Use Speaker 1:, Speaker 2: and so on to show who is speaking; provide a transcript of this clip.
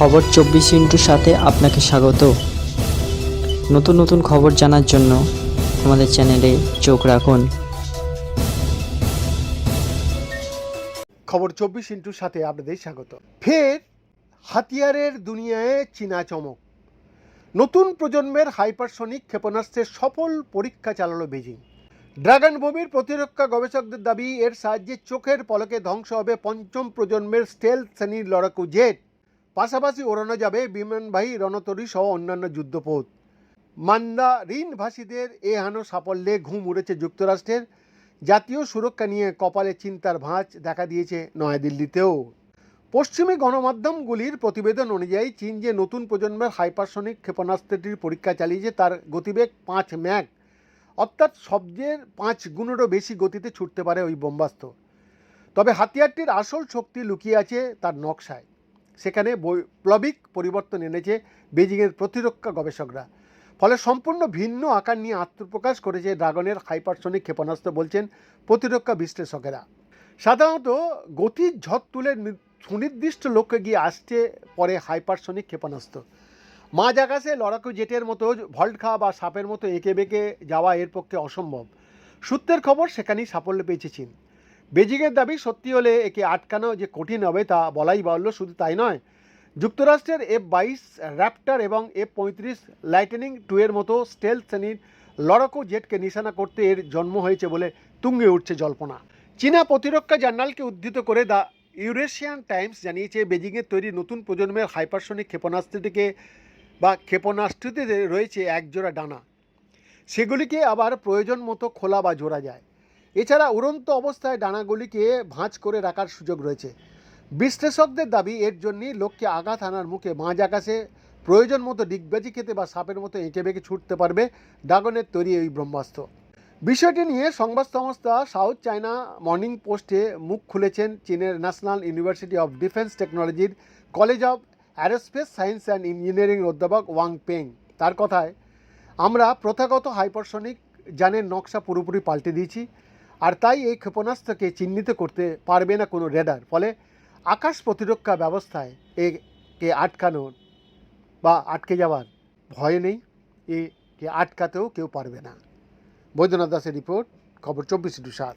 Speaker 1: খবর চব্বিশ ইন্টুর সাথে আপনাকে স্বাগত। নতুন নতুন খবর জানার জন্য আমাদের চ্যানেলে চোখ রাখুন।
Speaker 2: খবর চব্বিশ ইন্টুর সাথে আপনাদের স্বাগত। ফের হাতিয়ারের দুনিয়ায় চীনা চমক। নতুন প্রজন্মের হাইপারসনিক ক্ষেপণাস্ত্রের সফল পরীক্ষা চালালো বেজিং। ড্রাগন বোমির প্রতিরক্ষা গবেষকদের দাবি, এর সাহায্যে চোখের পলকে ধ্বংস হবে পঞ্চম প্রজন্মের স্টেল শ্রেণির লড়াকু জেট। পাশাপাশি ওড়ানো যাবে বিমানবাহী রণতরী সহ অন্যান্য যুদ্ধপোত মান্দারিন ভাষীদের এ হানো সাফল্যে ঘুম উড়েছে যুক্তরাষ্ট্রের। জাতীয় সুরক্ষা নিয়ে কপালে চিন্তার ভাঁজ দেখা দিয়েছে নয়াদিল্লিতেও। পশ্চিমী গণমাধ্যমগুলির প্রতিবেদন অনুযায়ী চীন যে নতুন প্রজন্মের হাইপারসনিক ক্ষেপণাস্ত্রটির পরীক্ষা চালিয়েছে, তার গতিবেগ পাঁচ ম্যাক অর্থাৎ শব্দের পাঁচ গুণেরও বেশি গতিতে ছুটতে পারে ওই বোম্বাস্ত্র তবে হাতিয়ারটির আসল শক্তি লুকিয়ে আছে তার নকশায়। সেখানে বৈপ্লবিক পরিবর্তন এনেছে বেজিংয়ের প্রতিরক্ষা গবেষকরা। ফলে সম্পূর্ণ ভিন্ন আকার নিয়ে আত্মপ্রকাশ করেছে ড্রাগনের হাইপারসনিক ক্ষেপণাস্ত্র বলছেন প্রতিরক্ষা বিশ্লেষকেরা। সাধারণত গতির ঝড় তুলে সুনির্দিষ্ট লক্ষ্যে গিয়ে আসছে পরে হাইপারসনিক ক্ষেপণাস্ত্র। মাঝ আকাশে লড়াকু জেটের মতো ভল্ট খাওয়া বা সাপের মতো এঁকে বেঁকে যাওয়া এর পক্ষে অসম্ভব। সূত্রের খবর, সেখানেই সাফল্য পেয়েছে চীন। বেজিংয়ের দাবি সত্যি হলে একে আটকানো যে কঠিন হবে তা বলাই বাহুল্য, শুধু তাই নয়। যুক্তরাষ্ট্রের এফ বাইশ র্যাপ্টার এবং এফ পঁয়ত্রিশ লাইটেনিং টু এর মতো স্টেল শ্রেণির লড়াকু জেটকে নিশানা করতে এর জন্ম হয়েছে বলে তুঙ্গে উঠছে জল্পনা। চীনা প্রতিরক্ষা জার্নালকে উদ্ধৃত করে দ্য ইউরেশিয়ান টাইমস জানিয়েছে, বেজিংয়ের তৈরি নতুন প্রজন্মের হাইপারসনিক ক্ষেপণাস্ত্রটিকে বা ক্ষেপণাস্ত্রতে রয়েছে একজোড়া ডানা। সেগুলিকে আবার প্রয়োজন মতো খোলা বা জোড়া যায়। এছাড়া উড়ন্ত অবস্থায় ডানাগুলিকে ভাঁজ করে রাখার সুযোগ রয়েছে। বিশ্লেষকদের দাবি, এর জন্যই লক্ষ্যে আঘাত আনার মুখে মাঝ আকাশে প্রয়োজন মতো ডিগবাজি খেতে বা সাপের মতো এঁকে বেঁকে ছুটতে পারবে ড্রাগনের তৈরি এই ব্রহ্মাস্ত্র। বিষয়টি নিয়ে সংবাদ সংস্থা সাউথ চায়না মর্নিং পোস্টে মুখ খুলেছেন চীনের ন্যাশনাল ইউনিভার্সিটি অফ ডিফেন্স টেকনোলজির college of aerospace science and engineering অধ্যাপক ওয়াং পেং। তার কথায়, আমরা প্রথাগত হাইপারসনিক যানের নকশা পুরোপুরি পাল্টে দিয়েছি। আর তাই এই ক্ষেপণাস্ত্রকে চিহ্নিত করতে পারবে না কোনো রেডার ফলে আকাশ প্রতিরক্ষা ব্যবস্থায় একে আটকানোর বা আটকে যাওয়ার ভয় নেই, একে আটকাতেও কেউ পারবে না। বৈদ্যনাথ দাসের রিপোর্ট, খবর চব্বিশ টু সাত।